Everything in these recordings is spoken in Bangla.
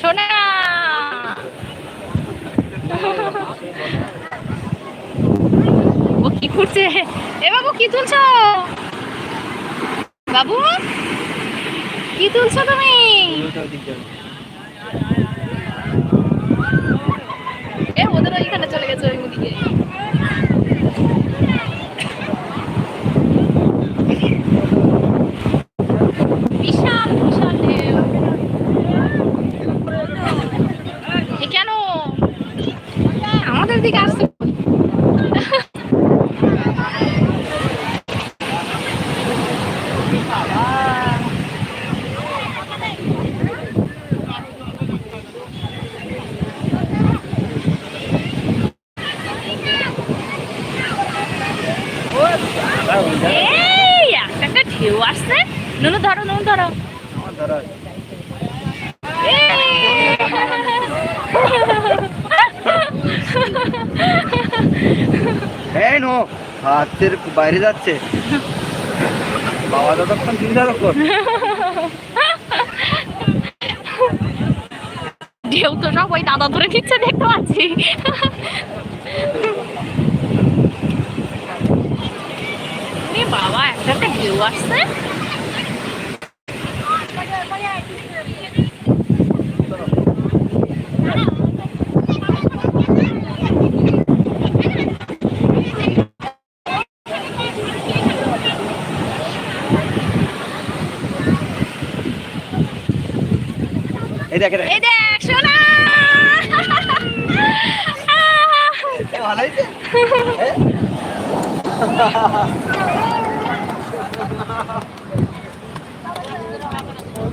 সোনা। ও কি ঘুরছে এ বাবু, কি তুলছো? বাবু, কি তুলছো তুমি? এ, ওদের ওইখানে চলে গেছে, ওই মুদিকে নুনু ধরো নুনু ধরো এই নো হাতের বাইরে যাচ্ছে। বাবা যতক্ষণ চিন্তা তখন ঢেউ তো সব ওই দাদা ধরে নিচ্ছে দেখতে পাচ্ছি। বাবা একটা একটা ঢেউ আসছে। এই দেখে এই দেখ শোনা ভালো হয়েছে?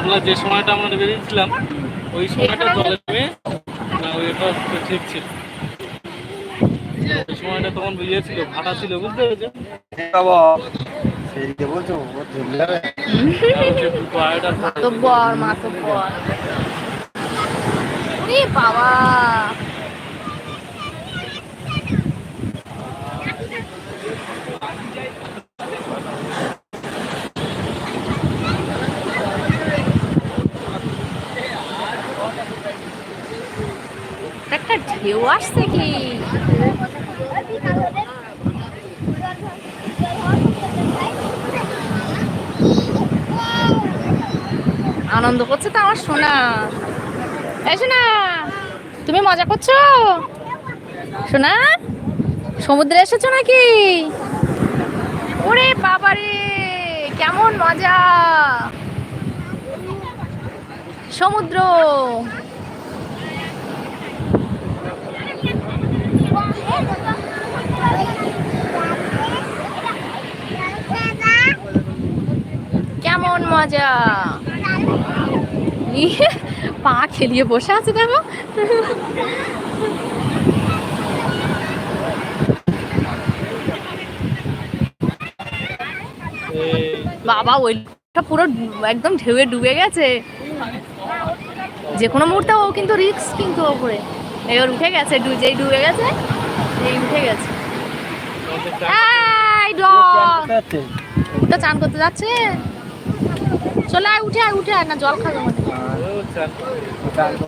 সকালবেলা যে সময়টা আমরা বেরিয়েছিলাম ওই সময়টা জলে নেমে না, ওই এটা ঠিক ছিল। ওই সময়টা তখন ইয়ে ছিল, ভাটা ছিল, বুঝতে পেরেছ বাবা। একটা ঢেউ আসছে কি? আনন্দ করছে তো আমার সোনা। এই সোনা, তুমি মজা করছ? সোনা, সমুদ্রে এসেছ নাকি? ওরে বাবারে, কেমন মজা। সমুদ্র কেমন মজা। পা খেলিয়ে বসে আছে দেখো। বাবা ওইটা পুরো একদম ঢেউয়ে ডুবে গেছে। যে কোনো মুহূর্তে ও কিন্তু রিক্স কিন্তু ওপরে এবার উঠে গেছে যেই ডুবে গেছে এই উঠে গেছে। তো চান করতে যাচ্ছে? চলে আয় উঠে আয় উঠে আয় না জল খাবে মনে হয়।